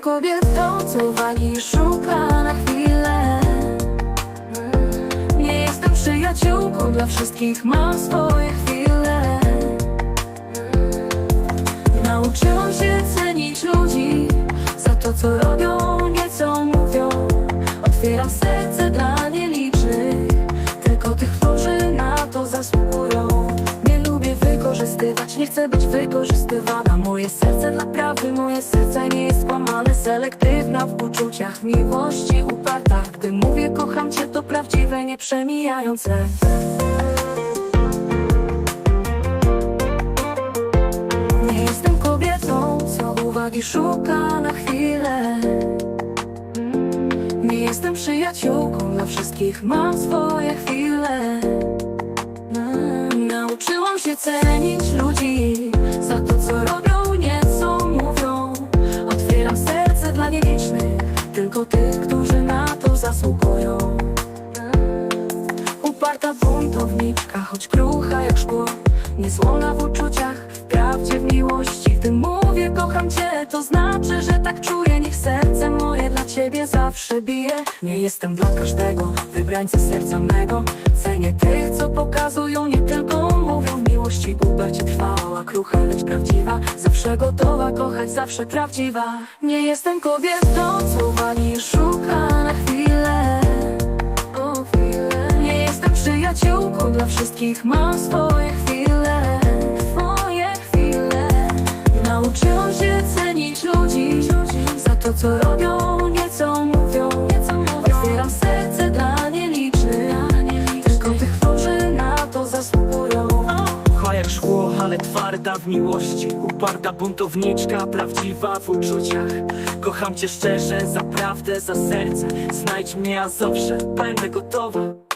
kobietą, co uwagi szuka na chwilę. Nie jestem przyjaciółką dla wszystkich, mam swoje chwile. Nauczyłam się cenić ludzi za to, co robią, nie co mówią. Otwieram serce dla nielicznych, tylko tych, którzy na to zasługują. Nie lubię wykorzystywać, nie chcę być wykorzystywana. Moje serce dla prawdy, moje serce nie jest kłamane Selektywna w uczuciach, miłości uparta. Gdy mówię kocham cię, to prawdziwe, nie przemijające. Nie jestem kobietą, co uwagi szuka na chwilę. Nie jestem przyjaciółką dla wszystkich, mam swoje chwile. Nauczyłam się cenić ludzi tylko tych, którzy na to zasługują. Uparta buntowniczka, choć krucha jak szkło. Niezłomna w uczuciach, w prawdzie, w miłości. Gdy mówię kocham cię, to znaczy, że tak czuję. Niech serce moje dla ciebie zawsze bije. Nie jestem dla każdego, wybrańcy serca mego. Cenię tych, co pokazują, nie tylko mówią Miłości. Uparcie krucha, lecz prawdziwa Zawsze gotowa kochać, zawsze prawdziwa Nie jestem kobietą, co uwagi szuka na chwilę o chwilę. Nie jestem przyjaciółką dla wszystkich, mam swoje chwile, swoje chwile. Nauczyłam się cenić ludzi za to, co robią, nie co ale twarda w miłości Uparta buntowniczka, prawdziwa w uczuciach. Kocham cię szczerze, za prawdę, za serce. Znajdź mnie, a zawsze będę gotowa